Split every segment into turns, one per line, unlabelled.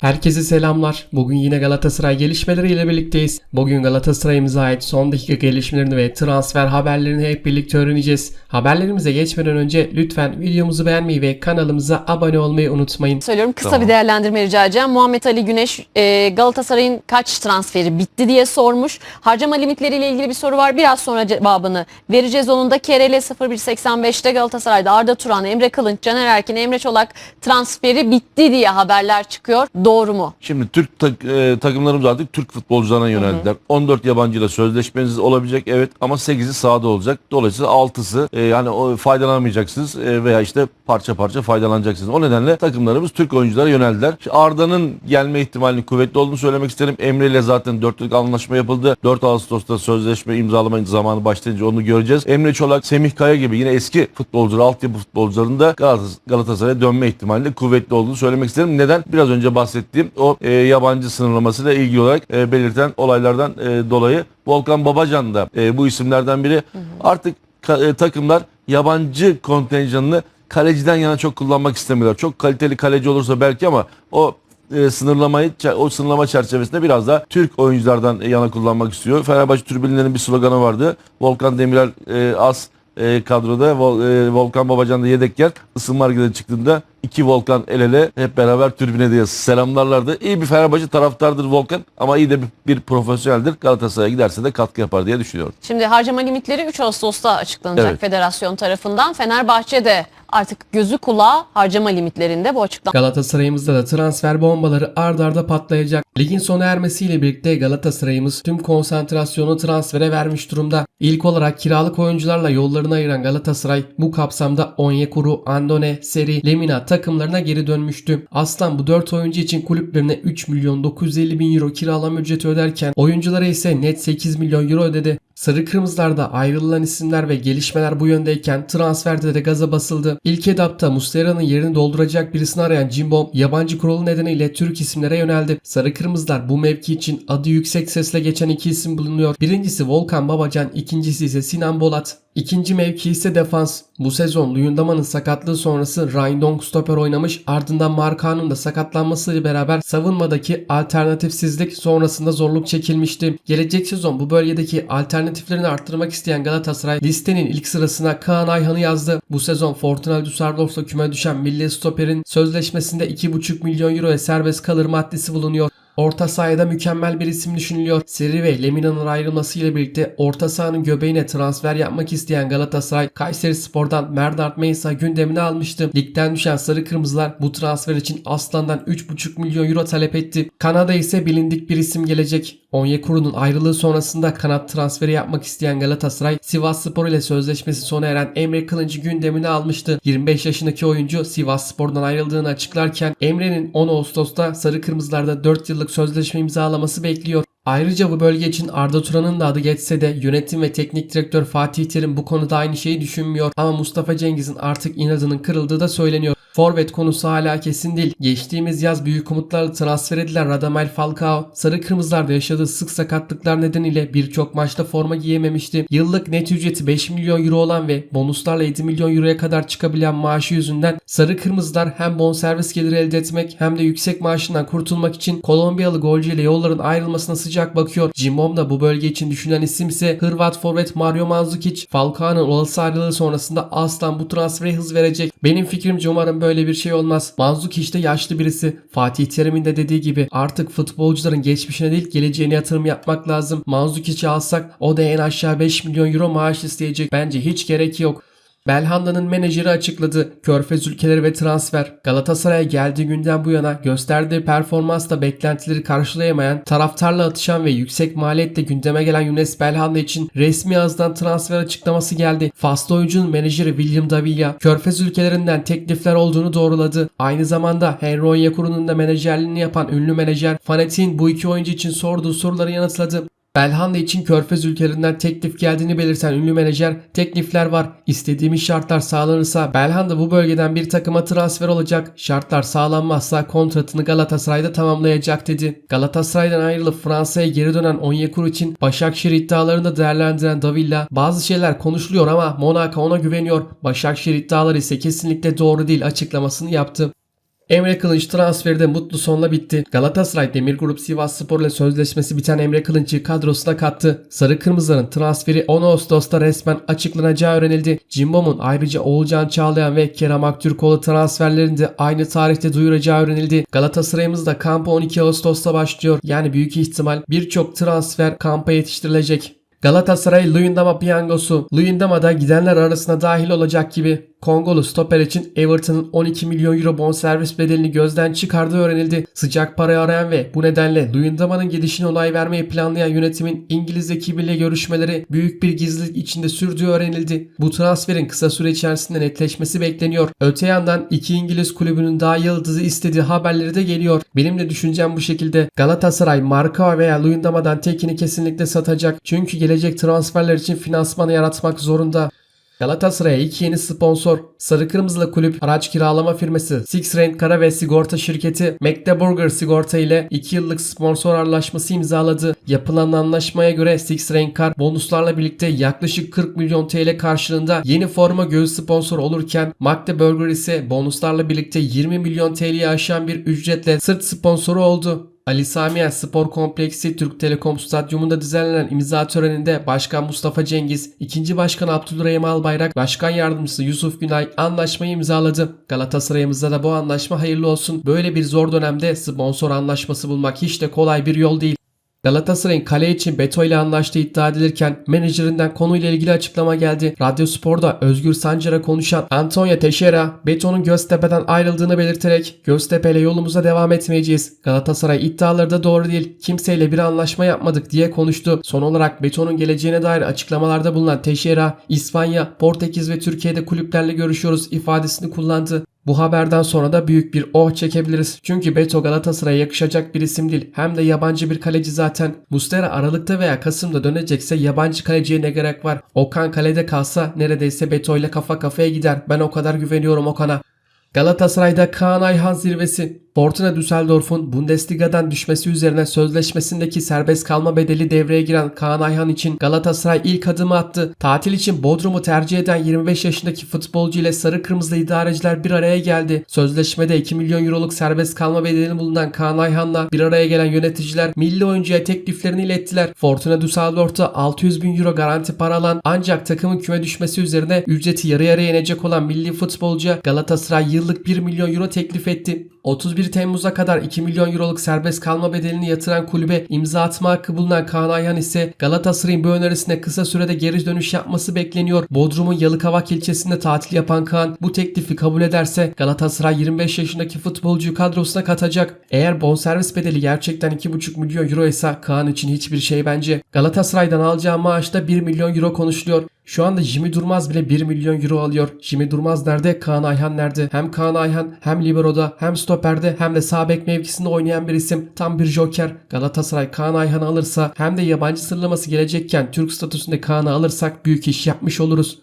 Herkese selamlar. Bugün yine Galatasaray gelişmeleriyle birlikteyiz. Bugün Galatasaray'ımıza ait son dakika gelişmelerini ve transfer haberlerini hep birlikte öğreneceğiz. Haberlerimize geçmeden önce lütfen videomuzu beğenmeyi ve kanalımıza abone olmayı unutmayın.
söylüyorum. Kısa
Tamam.
bir değerlendirme rica edeceğim. Muhammed Ali Güneş e, Galatasaray'ın kaç transferi bitti diye sormuş. Harcama limitleriyle ilgili bir soru var. Biraz sonra cevabını vereceğiz. Onun da KRL 0185'te Galatasaray'da Arda Turan, Emre Kılınç, Caner Erkin, Emre Çolak transferi bitti diye haberler çıkıyor. Doğru mu?
Şimdi Türk tak- e, takımlarımız artık Türk futbolcularına yöneldiler. 14 yabancıyla sözleşmeniz olabilecek evet ama 8'i sahada olacak. Dolayısıyla 6'sı e, yani o faydalanamayacaksınız e, veya işte parça parça faydalanacaksınız. O nedenle takımlarımız Türk oyunculara yöneldiler. Şimdi Arda'nın gelme ihtimalinin kuvvetli olduğunu söylemek isterim. Emre ile zaten 4 yıllık anlaşma yapıldı. 4 Ağustos'ta sözleşme imzalama zamanı başlayınca onu göreceğiz. Emre Çolak, Semih Kaya gibi yine eski futbolcular, altyapı futbolcularının da Galatas- Galatasaray'a dönme ihtimalinin kuvvetli olduğunu söylemek isterim. Neden? Biraz önce bahsettiğim o e, yabancı sınırlamasıyla ilgili olarak e, belirten olaylardan e, dolayı Volkan Babacan da e, bu isimlerden biri. Artık ka- e, takımlar yabancı kontenjanını kaleciden yana çok kullanmak istemiyorlar. Çok kaliteli kaleci olursa belki ama o e, sınırlamayı o sınırlama çerçevesinde biraz da Türk oyunculardan yana kullanmak istiyor. Fenerbahçe tribünlerinin bir sloganı vardı. Volkan Demirel e, az e, kadroda Vol- e, Volkan Babacan da yedekken ısınma hareketine çıktığında iki Volkan el ele hep beraber tribüne diye selamlarlardı. İyi bir Fenerbahçe taraftardır Volkan ama iyi de bir, bir profesyoneldir. Galatasaray'a giderse de katkı yapar diye düşünüyorum.
Şimdi harcama limitleri 3 Ağustos'ta açıklanacak
Evet.
federasyon tarafından. Fenerbahçe de artık gözü kulağı harcama limitlerinde bu açıklama
Galatasaray'ımızda da transfer bombaları ard arda patlayacak. Ligin sona ermesiyle birlikte Galatasaray'ımız tüm konsantrasyonu transfere vermiş durumda. İlk olarak kiralık oyuncularla yollarını ayıran Galatasaray bu kapsamda Onyekuru, Andone, Seri, Lemina takımlarına geri dönmüştü. Aslan bu 4 oyuncu için kulüplerine 3 milyon 950 bin euro kiralama ücreti öderken oyunculara ise net 8 milyon euro ödedi. Sarı Kırmızılar'da ayrılan isimler ve gelişmeler bu yöndeyken transferde de gaza basıldı. İlk etapta Muslera'nın yerini dolduracak birisini arayan Cimbom yabancı kurulu nedeniyle Türk isimlere yöneldi. Sarı Kırmızılar bu mevki için adı yüksek sesle geçen iki isim bulunuyor. Birincisi Volkan Babacan, ikincisi ise Sinan Bolat. İkinci mevki ise defans. Bu sezon Luyendama'nın sakatlığı sonrası Ryan stoper oynamış ardından Markan'ın da sakatlanmasıyla beraber savunmadaki alternatifsizlik sonrasında zorluk çekilmişti. Gelecek sezon bu bölgedeki alternatiflerini arttırmak isteyen Galatasaray listenin ilk sırasına Kaan Ayhan'ı yazdı. Bu sezon Fortuna Düsseldorf'la küme düşen milli stoperin sözleşmesinde 2,5 milyon euroya serbest kalır maddesi bulunuyor. Orta sahada mükemmel bir isim düşünülüyor. Seri ve Lemina'nın ayrılmasıyla birlikte orta sahanın göbeğine transfer yapmak isteyen Galatasaray, Kayseri Spor'dan Merdart Meysa gündemine almıştı. Ligden düşen Sarı Kırmızılar bu transfer için Aslan'dan 3,5 milyon euro talep etti. Kanada ise bilindik bir isim gelecek. Onyekuru'nun ayrılığı sonrasında kanat transferi yapmak isteyen Galatasaray, Sivas Spor ile sözleşmesi sona eren Emre Kılıncı gündemine almıştı. 25 yaşındaki oyuncu Sivas Spor'dan ayrıldığını açıklarken Emre'nin 10 Ağustos'ta Sarı Kırmızılar'da 4 yıllık sözleşme imzalaması bekliyor. Ayrıca bu bölge için Arda Turan'ın da adı geçse de yönetim ve teknik direktör Fatih Terim bu konuda aynı şeyi düşünmüyor ama Mustafa Cengiz'in artık inadının kırıldığı da söyleniyor. Forvet konusu hala kesin değil. Geçtiğimiz yaz büyük umutlarla transfer edilen Radamel Falcao, Sarı Kırmızılar'da yaşadığı sık sakatlıklar nedeniyle birçok maçta forma giyememişti. Yıllık net ücreti 5 milyon euro olan ve bonuslarla 7 milyon euroya kadar çıkabilen maaşı yüzünden Sarı Kırmızılar hem bonservis geliri elde etmek hem de yüksek maaşından kurtulmak için Kolombiyalı golcü ile yolların ayrılmasına sıcak bakıyor. Cimbom da bu bölge için düşünen isim ise Hırvat forvet Mario Mandzukic. Falcao'nun olası ayrılığı sonrasında aslan bu transfere hız verecek. Benim fikrimce umarım böyle bir şey olmaz. Mandzukic de yaşlı birisi. Fatih Terim'in de dediği gibi artık futbolcuların geçmişine değil geleceğine yatırım yapmak lazım. Mandzukic'i alsak o da en aşağı 5 milyon euro maaş isteyecek. Bence hiç gerek yok. Belhanda'nın menajeri açıkladı. Körfez ülkeleri ve transfer. Galatasaray'a geldiği günden bu yana gösterdiği performansla beklentileri karşılayamayan, taraftarla atışan ve yüksek maliyetle gündeme gelen Younes Belhanda için resmi ağızdan transfer açıklaması geldi. Faslı oyuncunun menajeri William Davilla, Körfez ülkelerinden teklifler olduğunu doğruladı. Aynı zamanda Henry Onyekuru'nun da menajerliğini yapan ünlü menajer Fanatik'in bu iki oyuncu için sorduğu soruları yanıtladı. Belhanda için Körfez ülkelerinden teklif geldiğini belirten ünlü menajer teklifler var. İstediğimiz şartlar sağlanırsa Belhanda bu bölgeden bir takıma transfer olacak. Şartlar sağlanmazsa kontratını Galatasaray'da tamamlayacak dedi. Galatasaray'dan ayrılıp Fransa'ya geri dönen Onyekuru için Başakşehir iddialarını da değerlendiren Davilla bazı şeyler konuşuluyor ama Monaco ona güveniyor. Başakşehir iddiaları ise kesinlikle doğru değil açıklamasını yaptı. Emre Kılınç transferi de mutlu sonla bitti. Galatasaray Demir Grup Sivas Spor ile sözleşmesi biten Emre Kılınç'ı kadrosuna kattı. Sarı Kırmızıların transferi 10 Ağustos'ta resmen açıklanacağı öğrenildi. Cimbom'un ayrıca Oğulcan Çağlayan ve Kerem Aktürkoğlu transferlerini de aynı tarihte duyuracağı öğrenildi. Galatasaray'ımız da kampa 12 Ağustos'ta başlıyor. Yani büyük ihtimal birçok transfer kampa yetiştirilecek. Galatasaray Luyendama piyangosu. Luyendama'da gidenler arasına dahil olacak gibi. Kongolu stoper için Everton'ın 12 milyon euro bonservis bedelini gözden çıkardığı öğrenildi. Sıcak para arayan ve bu nedenle Luyendama'nın gidişine onay vermeyi planlayan yönetimin İngiliz ekibiyle görüşmeleri büyük bir gizlilik içinde sürdüğü öğrenildi. Bu transferin kısa süre içerisinde netleşmesi bekleniyor. Öte yandan iki İngiliz kulübünün daha yıldızı istediği haberleri de geliyor. Benim de düşüncem bu şekilde. Galatasaray Marka veya Luyendama'dan tekini kesinlikle satacak. Çünkü gelecek transferler için finansmanı yaratmak zorunda. Galatasaray'a iki yeni sponsor. Sarı Kırmızılı Kulüp araç kiralama firması Six Rain Kara ve Sigorta şirketi Magdeburger Sigorta ile 2 yıllık sponsor anlaşması imzaladı. Yapılan anlaşmaya göre Six Rain Car bonuslarla birlikte yaklaşık 40 milyon TL karşılığında yeni forma göğüs sponsor olurken Magdeburger ise bonuslarla birlikte 20 milyon TL'yi aşan bir ücretle sırt sponsoru oldu. Ali Samiyen Spor Kompleksi Türk Telekom Stadyumunda düzenlenen imza töreninde Başkan Mustafa Cengiz, 2. Başkan Abdülrahim Albayrak, Başkan Yardımcısı Yusuf Günay anlaşmayı imzaladı. Galatasaray'ımızda da bu anlaşma hayırlı olsun. Böyle bir zor dönemde sponsor anlaşması bulmak hiç de kolay bir yol değil. Galatasaray'ın kale için Beto ile anlaştığı iddia edilirken menajerinden konuyla ilgili açıklama geldi. Radyo Spor'da Özgür Sancar'a konuşan Antonio Teixeira, Beto'nun Göztepe'den ayrıldığını belirterek Göztepe ile yolumuza devam etmeyeceğiz. Galatasaray iddiaları da doğru değil. Kimseyle bir anlaşma yapmadık diye konuştu. Son olarak Beto'nun geleceğine dair açıklamalarda bulunan Teixeira, İspanya, Portekiz ve Türkiye'de kulüplerle görüşüyoruz ifadesini kullandı. Bu haberden sonra da büyük bir oh çekebiliriz. Çünkü Beto Galatasaray'a yakışacak bir isim değil. Hem de yabancı bir kaleci zaten. Mustera Aralık'ta veya Kasım'da dönecekse yabancı kaleciye ne gerek var? Okan kalede kalsa neredeyse Beto ile kafa kafaya gider. Ben o kadar güveniyorum Okan'a. Galatasaray'da Kaan Ayhan zirvesi. Fortuna Düsseldorf'un Bundesliga'dan düşmesi üzerine sözleşmesindeki serbest kalma bedeli devreye giren Kaan Ayhan için Galatasaray ilk adımı attı. Tatil için Bodrum'u tercih eden 25 yaşındaki futbolcu ile sarı kırmızılı idareciler bir araya geldi. Sözleşmede 2 milyon euroluk serbest kalma bedelini bulunan Kaan Ayhan'la bir araya gelen yöneticiler milli oyuncuya tekliflerini ilettiler. Fortuna Düsseldorf'ta 600 bin euro garanti para alan ancak takımın küme düşmesi üzerine ücreti yarı yarıya inecek olan milli futbolcuya Galatasaray yıllık 1 milyon euro teklif etti. 31 Temmuz'a kadar 2 milyon euroluk serbest kalma bedelini yatıran kulübe imza atma hakkı bulunan Kaan Ayhan ise Galatasaray'ın bu önerisine kısa sürede geri dönüş yapması bekleniyor. Bodrum'un Yalıkavak ilçesinde tatil yapan Kaan bu teklifi kabul ederse Galatasaray 25 yaşındaki futbolcuyu kadrosuna katacak. Eğer bonservis bedeli gerçekten 2,5 milyon euro ise Kaan için hiçbir şey bence. Galatasaray'dan alacağı maaşta 1 milyon euro konuşuluyor. Şu anda Jimmy Durmaz bile 1 milyon euro alıyor. Jimmy Durmaz nerede? Kaan Ayhan nerede? Hem Kaan Ayhan hem Libero'da hem stoperde hem de sağ bek mevkisinde oynayan bir isim. Tam bir joker. Galatasaray Kaan Ayhan'ı alırsa hem de yabancı sıralaması gelecekken Türk statüsünde Kaan'ı alırsak büyük iş yapmış oluruz.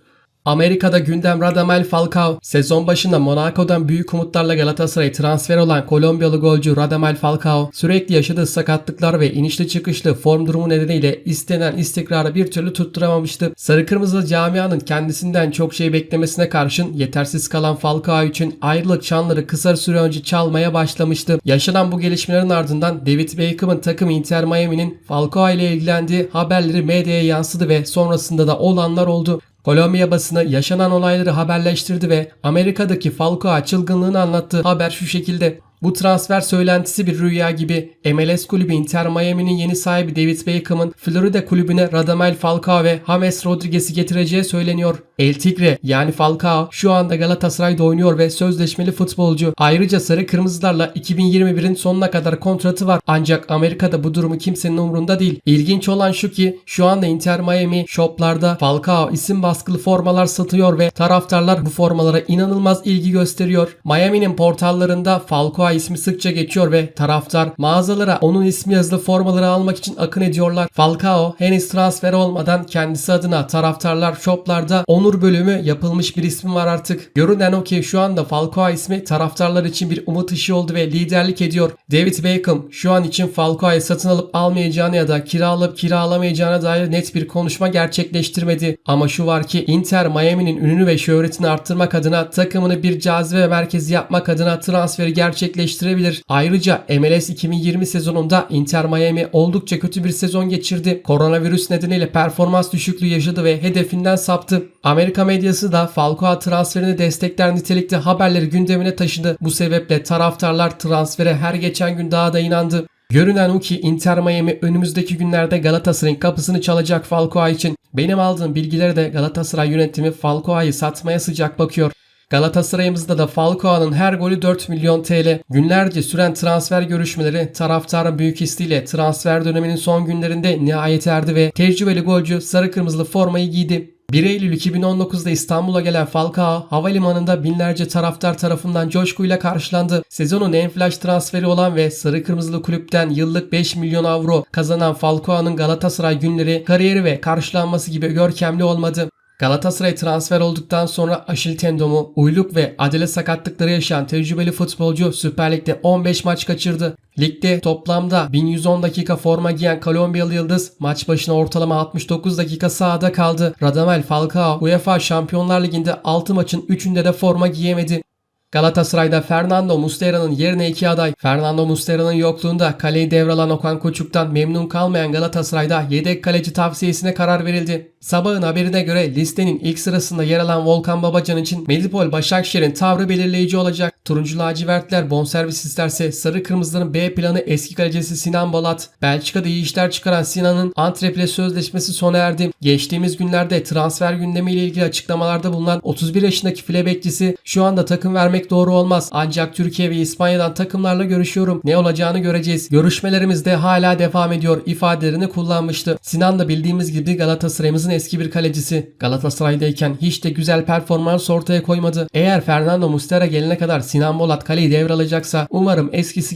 Amerika'da gündem Radamel Falcao. Sezon başında Monaco'dan büyük umutlarla Galatasaray transfer olan Kolombiyalı golcü Radamel Falcao sürekli yaşadığı sakatlıklar ve inişli çıkışlı form durumu nedeniyle istenen istikrarı bir türlü tutturamamıştı. Sarı Kırmızılı camianın kendisinden çok şey beklemesine karşın yetersiz kalan Falcao için ayrılık çanları kısa süre önce çalmaya başlamıştı. Yaşanan bu gelişmelerin ardından David Beckham'ın takım Inter Miami'nin Falcao ile ilgilendiği haberleri medyaya yansıdı ve sonrasında da olanlar oldu. Kolombiya basını yaşanan olayları haberleştirdi ve Amerika'daki Falcao çılgınlığını anlattığı haber şu şekilde. Bu transfer söylentisi bir rüya gibi. MLS kulübü Inter Miami'nin yeni sahibi David Beckham'ın Florida kulübüne Radamel Falcao ve James Rodriguez'i getireceği söyleniyor. El Tigre yani Falcao şu anda Galatasaray'da oynuyor ve sözleşmeli futbolcu. Ayrıca Sarı Kırmızılarla 2021'in sonuna kadar kontratı var. Ancak Amerika'da bu durumu kimsenin umurunda değil. İlginç olan şu ki şu anda Inter Miami shoplarda Falcao isim baskılı formalar satıyor ve taraftarlar bu formalara inanılmaz ilgi gösteriyor. Miami'nin portallarında Falcao ismi sıkça geçiyor ve taraftar mağazalara onun ismi yazılı formaları almak için akın ediyorlar. Falcao henüz transfer olmadan kendisi adına taraftarlar shoplarda onur bölümü yapılmış bir ismi var artık. Görünen o ki şu anda Falcao ismi taraftarlar için bir umut ışığı oldu ve liderlik ediyor. David Beckham şu an için Falcao'yu satın alıp almayacağını ya da kiralayıp kiralamayacağına dair net bir konuşma gerçekleştirmedi. Ama şu var ki Inter Miami'nin ününü ve şöhretini arttırmak adına takımını bir cazibe merkezi yapmak adına transferi gerçekleştirebilir. Ayrıca MLS 2020 sezonunda Inter Miami oldukça kötü bir sezon geçirdi. Koronavirüs nedeniyle performans düşüklüğü yaşadı ve hedefinden saptı. Amerika medyası da Falcao transferini destekler nitelikte haberleri gündemine taşıdı. Bu sebeple taraftarlar transfere her geçen gün daha da inandı. Görünen o ki Inter Miami önümüzdeki günlerde Galatasaray'ın kapısını çalacak Falcao için. Benim aldığım bilgilere de Galatasaray yönetimi Falcao'yu satmaya sıcak bakıyor. Galatasaray'ımızda da Falcao'nun her golü 4 milyon TL. Günlerce süren transfer görüşmeleri taraftarın büyük isteğiyle transfer döneminin son günlerinde nihayet erdi ve tecrübeli golcü sarı kırmızılı formayı giydi. 1 Eylül 2019'da İstanbul'a gelen Falcao havalimanında binlerce taraftar tarafından coşkuyla karşılandı. Sezonun en flash transferi olan ve sarı kırmızılı kulüpten yıllık 5 milyon avro kazanan Falcao'nun Galatasaray günleri kariyeri ve karşılanması gibi görkemli olmadı. Galatasaray transfer olduktan sonra aşil tendonu, uyluk ve adele sakatlıkları yaşayan tecrübeli futbolcu Süper Lig'de 15 maç kaçırdı. Ligde toplamda 1110 dakika forma giyen Kolombiyalı Yıldız maç başına ortalama 69 dakika sahada kaldı. Radamel Falcao UEFA Şampiyonlar Ligi'nde 6 maçın 3'ünde de forma giyemedi. Galatasaray'da Fernando Muslera'nın yerine iki aday. Fernando Muslera'nın yokluğunda kaleyi devralan Okan Koçuk'tan memnun kalmayan Galatasaray'da yedek kaleci tavsiyesine karar verildi. Sabahın haberine göre listenin ilk sırasında yer alan Volkan Babacan için Medipol Başakşehir'in tavrı belirleyici olacak. Turuncu lacivertler bonservis isterse sarı kırmızıların B planı eski kalecisi Sinan Bolat. Belçika'da iyi işler çıkaran Sinan'ın Antreple sözleşmesi sona erdi. Geçtiğimiz günlerde transfer gündemiyle ilgili açıklamalarda bulunan 31 yaşındaki file bekçisi şu anda takım vermek doğru olmaz. Ancak Türkiye ve İspanya'dan takımlarla görüşüyorum. Ne olacağını göreceğiz. Görüşmelerimiz de hala devam ediyor ifadelerini kullanmıştı. Sinan da bildiğimiz gibi Galatasaray'ımızın eski bir kalecisi. Galatasaray'dayken hiç de güzel performans ortaya koymadı. Eğer Fernando Muslera gelene kadar Sinan Bolat kaleyi devralacaksa umarım eskisi gibi